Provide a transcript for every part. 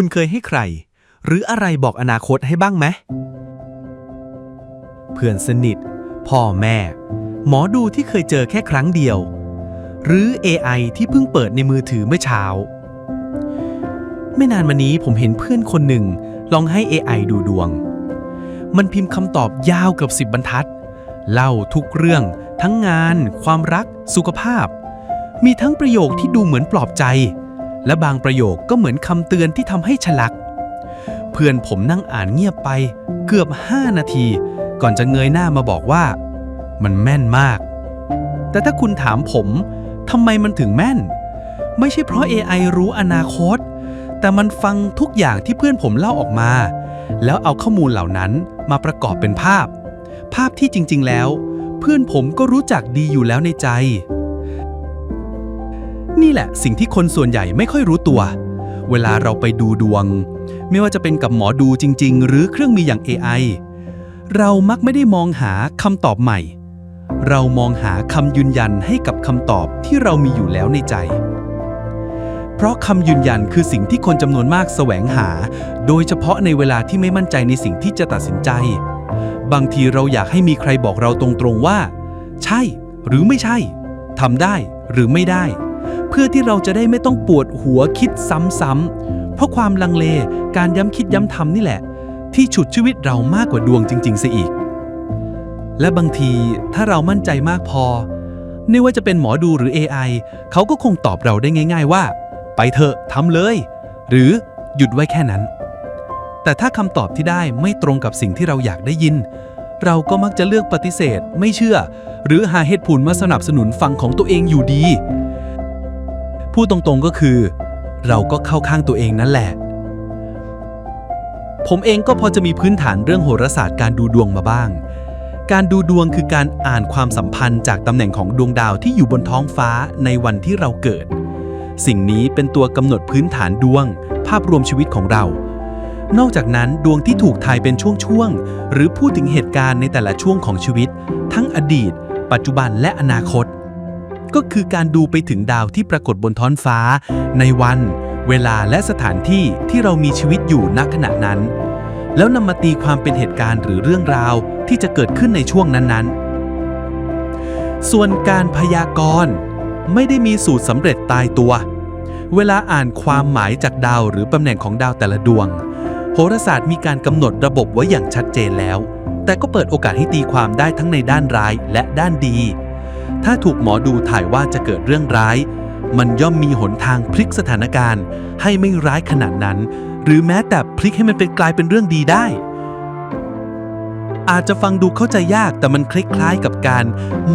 คุณเคยให้ใคร หรืออะไรบอกอนาคตให้บ้างไหมเพื่อนสนิท พ่อแม่ หมอดูที่เคยเจอแค่ครั้งเดียว หรือ AI ที่เพิ่งเปิดในมือถือเมื่อเช้า ไม่นานมานี้ผมเห็นเพื่อนคนหนึ่งลองให้ AI ดูดวง มันพิมพ์คำตอบยาวเกือบสิบบรรทัด เล่าทุกเรื่อง ทั้งงาน ความรัก สุขภาพ มีทั้งประโยคที่ดูเหมือนปลอบใจ และบางประโยคก็เหมือนคำเตือนที่ทำให้ฉลัก เพื่อนผมนั่งอ่านเงียบไปเกือบ 5 นาที ก่อนจะเงยหน้ามาบอกว่า มันแม่นมาก แต่ถ้าคุณถามผมทำไมมันถึงแม่น ไม่ใช่เพราะ AI รู้อนาคต แต่มันฟังทุกอย่างที่เพื่อนผมเล่าออกมา แล้วเอาข้อมูลเหล่านั้นมาประกอบเป็นภาพ ภาพที่จริง ๆ แล้ว เพื่อนผมก็รู้จักดีอยู่แล้วในใจ นี่แหละสิ่งที่คนส่วนใหญ่ไม่ค่อยรู้ตัว เวลาเราไปดูดวง ไม่ว่าจะเป็นกับหมอดูจริง ๆ หรือเครื่องมีอย่าง AI เรามักไม่ได้มองหาคำตอบใหม่ เรามองหาคำยืนยันให้กับคำตอบที่เรามีอยู่แล้วในใจ เพราะคำยืนยันคือสิ่งที่คนจำนวนมากแสวงหา โดยเฉพาะในเวลาที่ไม่มั่นใจในสิ่งที่จะตัดสินใจ บางทีเราอยากให้มีใครบอกเราตรงๆว่า ใช่ หรือไม่ใช่ทำได้หรือไม่ได้ พื่อที่เราจะได้ไม่ต้องปวดหัวคิดซ้ำๆ เพราะความลังเลการย้ำคิดย้ำทำนี่แหละ ที่ฉุดชีวิตเรามากกว่าดวงจริงๆเสียอีก และบางทีถ้าเรามั่นใจมากพอ ไม่ว่าจะเป็นหมอดูหรือ AI เขาก็คงตอบเราได้ง่าย ๆว่า ไปเถอะทำเลย หรือหยุดไว้แค่นั้น แต่ถ้าคำตอบที่ได้ไม่ตรงกับสิ่งที่เราอยากได้ยิน เราก็มักจะเลือกปฏิเสธ ไม่เชื่อ หรือหาเหตุผลมาสนับสนุนฝั่งของตัวเองอยู่ดี พูดตรงๆก็คือ เราก็เข้าข้างตัวเองนั่นแหละ ผมเองก็พอจะมีพื้นฐานเรื่องโหราศาสตร์การดูดวงมาบ้าง การดูดวงคือการอ่านความสัมพันธ์จากตำแหน่งของดวงดาวที่อยู่บนท้องฟ้าในวันที่เราเกิด สิ่งนี้เป็นตัวกำหนดพื้นฐานดวง ภาพรวมชีวิตของเรา นอกจากนั้นดวงที่ถูกทายเป็นช่วงๆหรือพูดถึงเหตุการณ์ในแต่ละช่วงของชีวิต ทั้งอดีต ปัจจุบันและอนาคต ก็คือการดูไปถึงดาวที่ปรากฏบนท้องฟ้า ในวัน เวลาและสถานที่ที่เรามีชีวิตอยู่ณขณะนั้น แล้วนำมาตีความเป็นเหตุการณ์หรือเรื่องราวที่จะเกิดขึ้นในช่วงนั้นๆ ส่วนการพยากรณ์ไม่ได้มีสูตรสำเร็จตายตัว เวลาอ่านความหมายจากดาวหรือตำแหน่งของดาวแต่ละดวง โหราศาสตร์มีการกำหนดระบบไว้อย่างชัดเจนแล้ว แต่ก็เปิดโอกาสให้ตีความได้ทั้งในด้านร้ายและด้านดี ถ้าถูกหมอดูถ่ายว่าจะเกิดเรื่องร้าย มันย่อมมีหนทางพลิกสถานการณ์ ให้ไม่ร้ายขนาดนั้น หรือแม้แต่พลิกให้มันเป็นกลายเป็นเรื่องดีได้ อาจจะฟังดูเข้าใจยากแต่มันคล้ายๆกับการ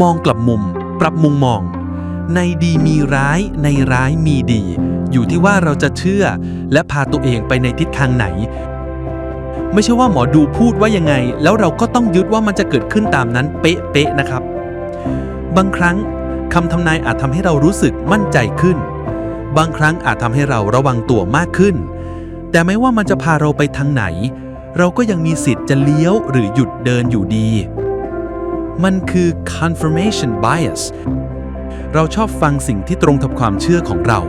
มองกลับมุม ปรับมุมมอง ในดีมีร้าย ในร้ายมีดี อยู่ที่ว่าเราจะเชื่อ และพาตัวเองไปในทิศทางไหนไม่ใช่ว่าหมอดูพูดว่ายังไง แล้วเราก็ต้องยึดว่ามันจะเกิดขึ้นตามนั้นเป๊ะๆนะครับ บางครั้งคำทำนายอาจทำให้เรารู้สึกมั่นใจขึ้น บางครั้งอาจทำให้เราระวังตัวมากขึ้น แต่ไม่ว่ามันจะพาเราไปทางไหน เราก็ยังมีสิทธิ์จะเลี้ยวหรือหยุดเดินอยู่ดี มันคือ confirmation bias เราชอบฟังสิ่งที่ตรงกับความเชื่อของเรา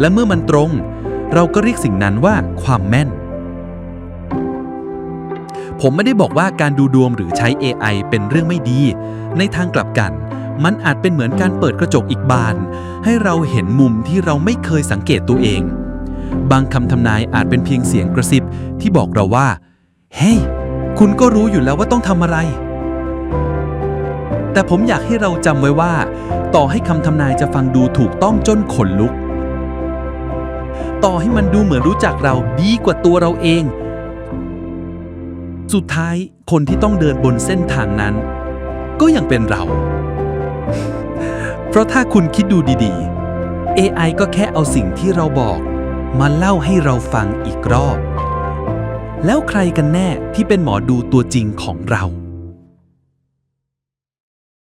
และเมื่อมันตรง เราก็เรียกสิ่งนั้นว่าความแม่น ผมไม่ได้บอกว่าการดูดวงหรือใช้ AI เป็นเรื่องไม่ดี ในทางกลับกัน มันอาจเป็นเหมือนการเปิดกระจกอีกบาน ให้เราเห็นมุมที่เราไม่เคยสังเกตตัวเอง บางคำทำนายอาจเป็นเพียงเสียงกระซิบที่บอกเราว่า เฮ้ยคุณก็รู้อยู่แล้วว่าต้องทำอะไร แต่ผมอยากให้เราจำไว้ว่า ต่อให้คำทำนายจะฟังดูถูกต้องจนขนลุก ต่อให้มันดูเหมือนรู้จักเราดีกว่าตัวเราเอง สุดท้ายคนที่ต้องเดินบนเส้นทางนั้น ก็ยังเป็นเรา ราะถ้าคุณคิดดูดีๆ AI ก็แค่เอาสิ่งที่เราบอกมาเล่าให้เราฟังอีกรอบ แล้วใครกันแน่ที่เป็นหมอดูตัวจริงของเรา